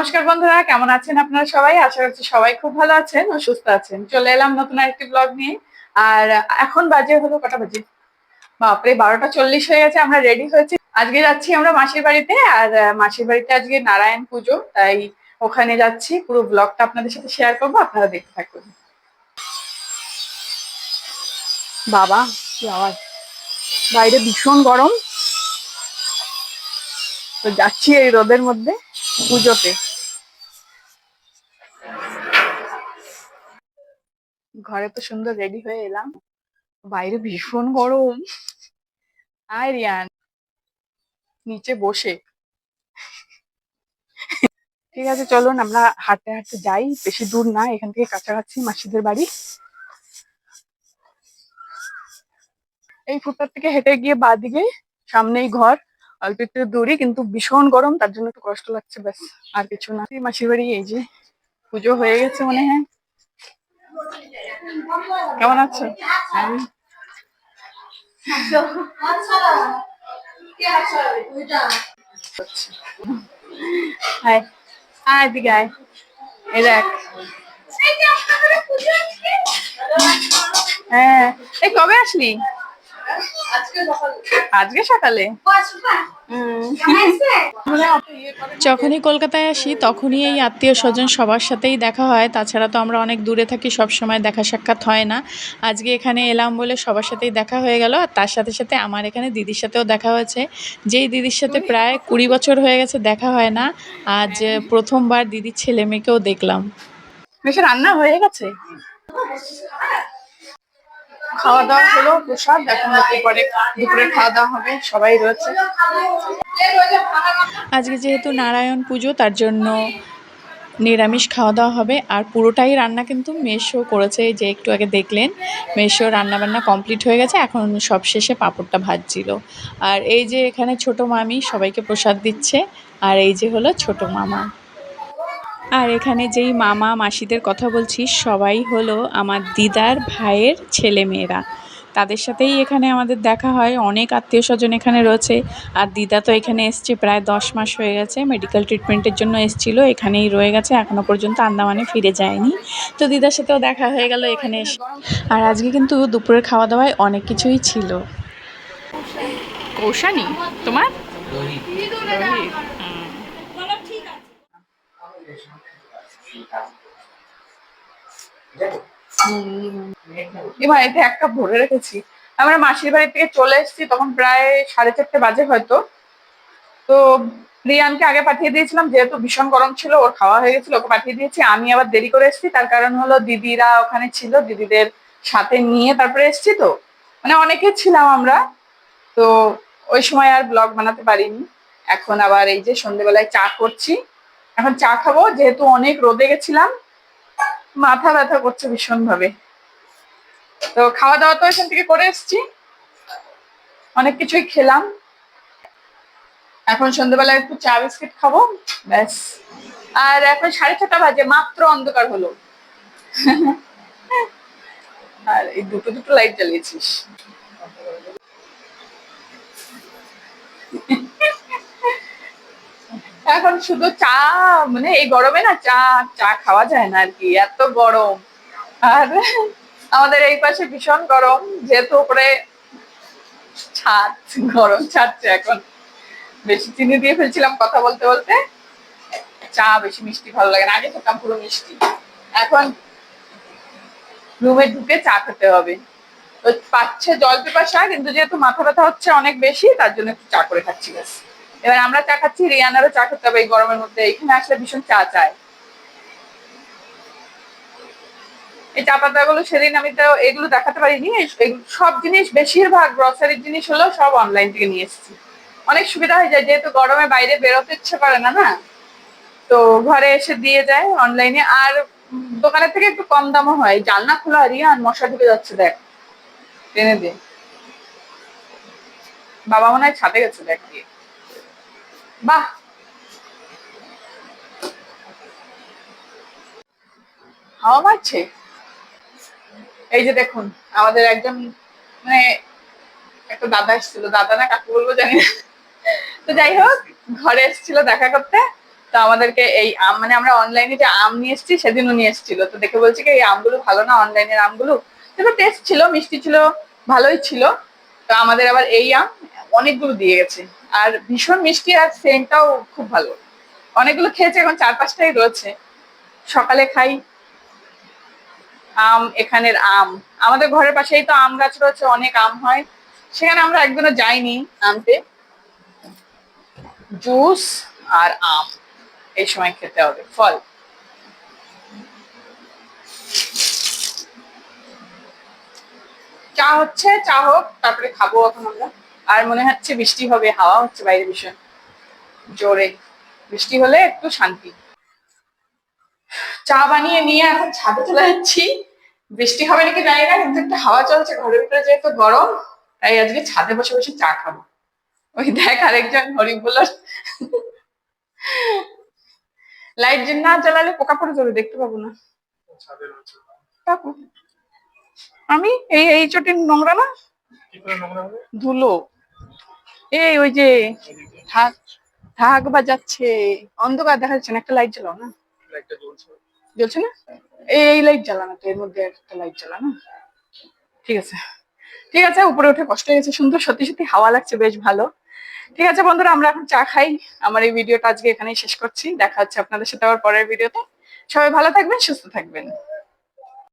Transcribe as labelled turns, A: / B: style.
A: নমস্কার বন্ধুরা, কেমন আছেন আপনারা সবাই? আশা করছি সবাই খুব ভালো আছেন ও সুস্থ আছেন। চলে এলাম নতুন আরেকটি ব্লগ নিয়ে। আর এখন বাজে হলো কটা বাজে? বাপরে, বারোটা চল্লিশ হয়ে গেছে, আমরা রেডি হয়েছি। আজকে যাচ্ছি আমরা মাসির বাড়িতে, আর মাসির বাড়িতে আজকে নারায়ণ পুজো, তাই ওখানে যাচ্ছি। পুরো ব্লগটা আপনাদের সাথে শেয়ার করব, আপনারা দেখতে থাকুন। বাবা আওয়াজ? বাইরে ভীষণ গরম। তো যাচ্ছি এই রোদের মধ্যে পুজোতে। ঘরে তো সুন্দর রেডি হয়ে এলাম। বাইরে ভীষণ গরম। আয় রিয়ান, নিচে বসে। ঠিক আছে, চলুন, আমরা হাঁটতে হাঁটতে যাই। বেশি দূর না, এখান থেকে কাছাকাছি মাসিদের বাড়ি। এই ফুটপাথ থেকে হেঁটে গিয়ে বাদিকে সামনেই ঘর। অল্প একটু দূরই, কিন্তু ভীষণ গরম, তার জন্য একটু কষ্ট লাগছে, ব্যাস, আর কিছু না। মাসির বাড়ি, এই যে, পুজো হয়ে গেছে মনে হয়। কেমন আছো? হ্যাঁ। হাই। হাই দিকে আয় এই দেখ। হ্যাঁ। এই কবে আসলি? আজকে সকালে।
B: যখনই কলকাতায় আসি তখনই এই আত্মীয় স্বজন সবার সাথেই দেখা হয়। তাছাড়া তো আমরা অনেক দূরে থাকি সব সময় দেখা সাক্ষাৎ হয় না। আজকে এখানে এলাম বলে সবার সাথেই দেখা হয়ে গেল। আর তার সাথে সাথে আমার এখানে দিদির সাথেও দেখা হয়েছে। যেই দিদির সাথে প্রায় কুড়ি বছর হয়ে গেছে দেখা হয় না আজ প্রথমবার দিদির ছেলে মেয়েকেও দেখলাম।
A: বেশি রান্না হয়ে গেছে? খাওয়া দাওয়া হলো, প্রসাদ, এখন পরে দুপুরে খাওয়া দাওয়া হবে, সবাই রয়েছে।
B: আজকে যেহেতু নারায়ণ পুজো, তার জন্য নিরামিষ খাওয়া দাওয়া হবে, আর পুরোটাই রান্না কিন্তু মেশো করেছে যে একটু আগে দেখলেন মেশো রান্না বান্না কমপ্লিট হয়ে গেছে, এখন সব শেষে পাঁপড়টা ভাজছিল। আর এই যে এখানে ছোট মামি সবাইকে প্রসাদ দিচ্ছে, আর এই যে হলো ছোট মামা। আর এখানে যেই মামা মাসিদের কথা বলছি সবাই হলো আমার দিদার ভাইয়ের ছেলে মেয়েরা। তাদের সাথেই এখানে আমাদের দেখা হয় অনেক আত্মীয় স্বজন এখানে রয়েছে। আর দিদা তো এখানে এসছে প্রায় দশ মাস হয়ে গেছে মেডিকেল ট্রিটমেন্টের জন্য এসছিল এখানেই রয়ে গেছে এখনও পর্যন্ত আন্দামানে ফিরে যায়নি। তো দিদার সাথেও দেখা হয়ে গেল এখানে এসে। আর আজকে কিন্তু দুপুরের খাওয়া দাওয়ায় অনেক কিছুই ছিল।
A: কৌশানি? তোমার? এবার এতে এক কাপ ভরে রেখেছি। আমরা মাসির বাড়ি থেকে চলে এসেছি, তখন প্রায় সাড়ে চারটে বাজে হয়তো। তো রিয়ানকে আগে পাঠিয়ে দিয়েছিলাম, যেহেতু ভীষণ গরম ছিল, ওর খাওয়া হয়ে গেছিল, ওকে পাঠিয়ে দিয়েছি। আমি আবার দেরি করে এসেছি, তার কারণ হলো দিদিরা ওখানে ছিল, দিদিদের সাথে নিয়ে তারপরে এসেছি তো। মানে অনেকে ছিলাম আমরা, তো ওই সময় আর ব্লগ বানাতে পারিনি। এখন আবার এই যে সন্ধেবেলায় চা করছি। এখন চা খাব, যেহেতু অনেক রোদে গেছিলাম, মাথা ব্যথা করছে ভীষণ ভাবে তো খাওয়া দাওয়া তো এখান থেকে করে এসেছি। অনেক কিছুই খেলাম। এখন সন্ধ্যেবেলা একটু চা বিস্কিট খাব, ব্যাস। আর এখন সাড়ে ছটা বাজে, মাত্র অন্ধকার হলো। আর এই দুটো দুটো লাইট জ্বালিয়েছিস। এখন শুধু চা মানে এই গরমে না চা চা খাওয়া যায় না আর কি, এত গরম। আর আমাদের এই পাশে ভীষণ গরম, যেহেতু উপরে ছাদ, গরম ছাড়ছে এখন। বেশি চিনি দিয়ে ফেলছিলাম কথা বলতে বলতে। চা বেশি মিষ্টি ভালো লাগে না, আগে খেতাম পুরো মিষ্টি। এখন রুমে ঢুকে চা খেতে হবে। পাচ্ছে জল পিপাসা, কিন্তু যেহেতু মাথা ব্যথা হচ্ছে অনেক বেশি, তার জন্য একটু চা করে খাচ্ছি ব্যাস। এবার আমরা চা খাচ্ছি, রিয়ানারও চা খেতে হবে এই গরমের মধ্যে। এখানে আসলে ভীষণ চা চায়। এই চা পাতাগুলো সেদিন আমি তো এগুলো দেখাতে পারিনি সব জিনিস, বেশিরভাগ গ্রসারির জিনিস হলো সব অনলাইন থেকে নিয়ে এসেছি। অনেক সুবিধা হয়ে যায়, যেহেতু গরমে বাইরে বেরোতে ইচ্ছে করে না না? তো ঘরে এসে দিয়ে যায় অনলাইনে আর দোকানের থেকে একটু কম দামও হয়। জানলা খোলা, রিয়ান, মশা ঢুকে যাচ্ছে, দেখ। টেনে দে। বাবা মনে হয় ছাদে গেছে, দেখ দিয়ে বাহ। হাওয়া মারছে? এই যে দেখুন, আমাদের একজন মানে একটা দাদা এসেছিল। দাদা না কাকু বলব জানি তো যাই হোক, ঘরে এসেছিল দেখা করতে। তো আমাদেরকে এই আম মানে আমরা অনলাইনে যে আম নিয়ে এসেছি, সেদিনও নিয়ে এসেছিল। তো দেখে বলছি কি, এই আমগুলো ভালো না অনলাইনের আমগুলো? কিন্তু টেস্ট ছিল, মিষ্টি ছিল, ভালোই ছিল। তো আমাদের আবার এই আম অনেকগুলো দিয়ে গেছে। আর ভীষণ মিষ্টি আর সেন্টটাও খুব ভালো। অনেকগুলো খেয়েছে, এখন চার পাঁচটাই রয়েছে। সকালে খাই। আম, এখানের আম। আমাদের ঘরের পাশেই তো আম গাছ রয়েছে, অনেক আম হয়। সেখানে আমরা একদিনও যাইনি আনতে। জুস আর আম, এই সময় খেতে হবে। ফল। চা হচ্ছে, চা হোক, তারপরে খাব এখন আমরা। আর মনে হচ্ছে বৃষ্টি হবে হাওয়া হচ্ছে বাইরে ভীষণ জোরে। বৃষ্টি হলে একটু শান্তি। চা বানিয়ে নিয়ে এখন ছাদে চলে যাচ্ছি। বৃষ্টি হবে নাকি জানি না কিন্তু একটু হাওয়া চলছে ঘরের ভিতরে যেহেতু গরম তাই আজকে ছাদে বসে বসে চা খাব। ওই দেখ আরেকজন হরিফ বলল লাইট না জ্বালালে পোকা পড়ে যাবে দেখতে পাবো না। আমি এই এই চটির নোংরা না? ধুলো। এই ওই যে ঢাক ঢাক বাজাচ্ছে। অন্ধকার দেখা যাচ্ছে না একটা লাইট জ্বালাও না। জ্বলছে। না? এই এই লাইট জ্বালানো তো এর মধ্যে একটা লাইট জ্বালানো। ঠিক আছে। ঠিক আছে উপরে উঠে কষ্ট হয়ে গেছে সুন্দর সত্যি সত্যি হাওয়া লাগছে বেশ ভালো। ঠিক আছে বন্ধুরা আমরা এখন চা খাই। আমার এই ভিডিওটা আজকে এখানেই শেষ করছি। দেখা হচ্ছে আপনাদের সাথে আবার পরের ভিডিওতে। সবাই ভালো থাকবেন সুস্থ থাকবেন।